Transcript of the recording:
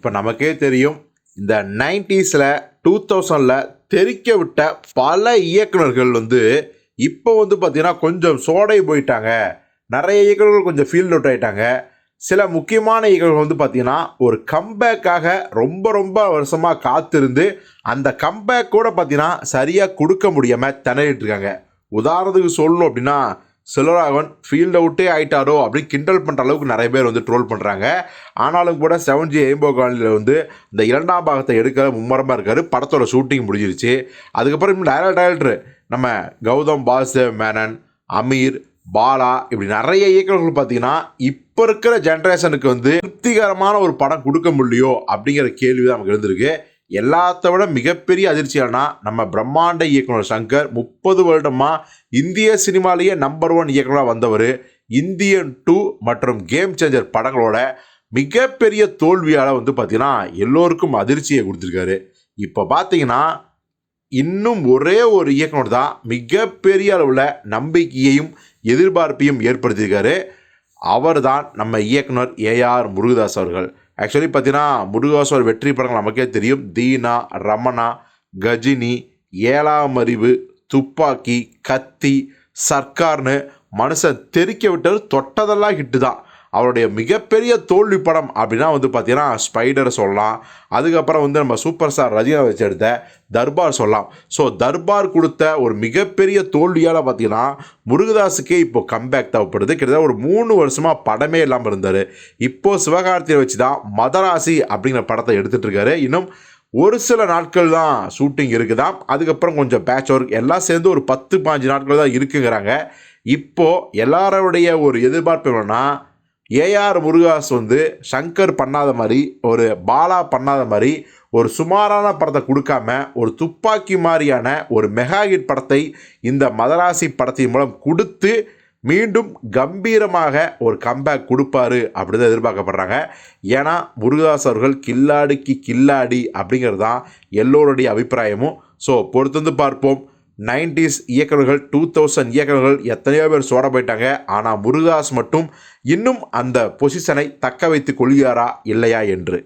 இப்போ நமக்கே தெரியும் இந்த நைன்டிஸில் டூ தௌசண்டில் தெரிக்க விட்ட பல இயக்குனர்கள் வந்து இப்போ வந்து பார்த்திங்கன்னா கொஞ்சம் சோடை போயிட்டாங்க. நிறைய இயக்குநர்கள் கொஞ்சம் ஃபீல்ட் அவுட் ஆகிட்டாங்க சில முக்கியமான இயக்குநர்கள் வந்து பார்த்திங்கன்னா ஒரு கம்பேக்காக ரொம்ப ரொம்ப வருஷமாக காத்திருந்து அந்த கம்பேக் கூட பார்த்திங்கன்னா சரியாக கொடுக்க முடியாமல் திணறிட்டு இருக்காங்க. உதாரணத்துக்கு சொல்லணும் அப்படின்னா செல்வராகவன் ஃபீல்ட் அவுட்டே ஆயிட்டாரோ அப்படின்னு கிண்டல் பண்ணுற அளவுக்கு நிறைய பேர் வந்து ட்ரோல் பண்ணுறாங்க ஆனாலும் கூட செவன் ஜி எய்ம்போ காலனியில் வந்து இந்த இரண்டாம் பாகத்தை எடுக்கிற மும்மரமாக இருக்கார். படத்தோட ஷூட்டிங் முடிஞ்சிருச்சு. அதுக்கப்புறம் இன்னும் டேரக்டர் டேரக்டர் நம்ம கௌதம் வாசுதேவ் மேனன் அமீர் பாலா இப்படி நிறைய இயக்குநர்கள் பார்த்தீங்கன்னா இப்போ இருக்கிற ஜென்ரேஷனுக்கு வந்து திருப்திகரமான ஒரு படம் கொடுக்க முடியோ அப்படிங்கிற கேள்வி தான் நமக்கு இருந்திருக்கு எல்லாத்த விட மிகப்பெரிய அதிர்ச்சியானா நம்ம பிரம்மாண்ட இயக்குனர் சங்கர் முப்பது வருடமாக இந்திய சினிமாலேயே நம்பர் ஒன் இயக்குனராக வந்தவர். இந்தியன் டூ மற்றும் கேம் சேஞ்சர் படங்களோட மிகப்பெரிய தோல்வியால் வந்து பார்த்திங்கன்னா எல்லோருக்கும் அதிர்ச்சியை கொடுத்துருக்காரு. இப்போ பார்த்தீங்கன்னா இன்னும் ஒரே ஒரு இயக்குனர் தான் மிகப்பெரிய அளவில் நம்பிக்கையையும் எதிர்பார்ப்பையும் ஏற்படுத்தியிருக்காரு. அவர் தான் நம்ம இயக்குனர் ஏஆர் முருகதாஸ் அவர்கள். ஆக்சுவலி பார்த்தீங்கன்னா முருகதாஸ் வெற்றி படங்கள் நமக்கே தெரியும். தீனா ரமணா கஜினி ஏழாம் அறிவு துப்பாக்கி கத்தி சர்க்கார்னு மனுஷன் தெறிக்க விட்டது தொட்டதெல்லாம் ஹிட்டு தான். அவருடைய மிகப்பெரிய தோல்வி படம் அப்படின்னா வந்து பார்த்தீங்கன்னா ஸ்பைடர் சொல்லலாம். அதுக்கப்புறம் வந்து நம்ம சூப்பர் ஸ்டார் ரஜினா வச்சு எடுத்த தர்பார் சொல்லலாம். ஸோ தர்பார் கொடுத்த ஒரு மிகப்பெரிய தோல்வியால் பார்த்தீங்கன்னா முருகதாஸுக்கே இப்போ கம்பேக் தேவைப்படுது. கிட்டத்தட்ட ஒரு மூணு வருஷமாக படமே இல்லாமல் இருந்தார். இப்போது சிவகார்த்தியை வச்சு தான் மதராசி அப்படிங்கிற படத்தை எடுத்துகிட்ருக்காரு இன்னும் ஒரு சில நாட்கள் தான் ஷூட்டிங் இருக்குதாம் அதுக்கப்புறம் கொஞ்சம் பேட்ச் ஒர்க் எல்லாம் சேர்ந்து ஒரு பத்து பாஞ்சு நாட்கள் தான் இருக்குங்கிறாங்க. இப்போது எல்லாரோடைய ஒரு எதிர்பார்ப்பு என்னென்னா ஏஆர் முருகாஸ் வந்து சங்கர் பண்ணாத மாதிரி ஒரு பாலா பண்ணாத மாதிரி ஒரு சுமாரான படத்தை கொடுக்காம ஒரு துப்பாக்கி மாதிரியான ஒரு மெகா ஹிட் படத்தை இந்த மதராசி படத்தின் மூலம் கொடுத்து மீண்டும் கம்பீரமாக ஒரு கம்பேக் கொடுப்பாரு அப்படின்னு தான் எதிர்பார்க்கப்படுறாங்க. ஏன்னா முருகதாஸ் அவர்கள் கில்லாடிக்கு கில்லாடி அப்படிங்கிறது தான் எல்லோருடைய அபிப்பிராயமும். ஸோ பொறுத்திருந்து பார்ப்போம். நைன்டிஸ் இயக்குநர்கள் டூ தௌசண்ட் இயக்குநர்கள் எத்தனையோ பேர் சோட போயிட்டாங்க. ஆனால் முருகதாஸ் மட்டும் இன்னும் அந்த பொசிஷனை தக்க வைத்துக் கொள்கிறாரா இல்லையா என்று.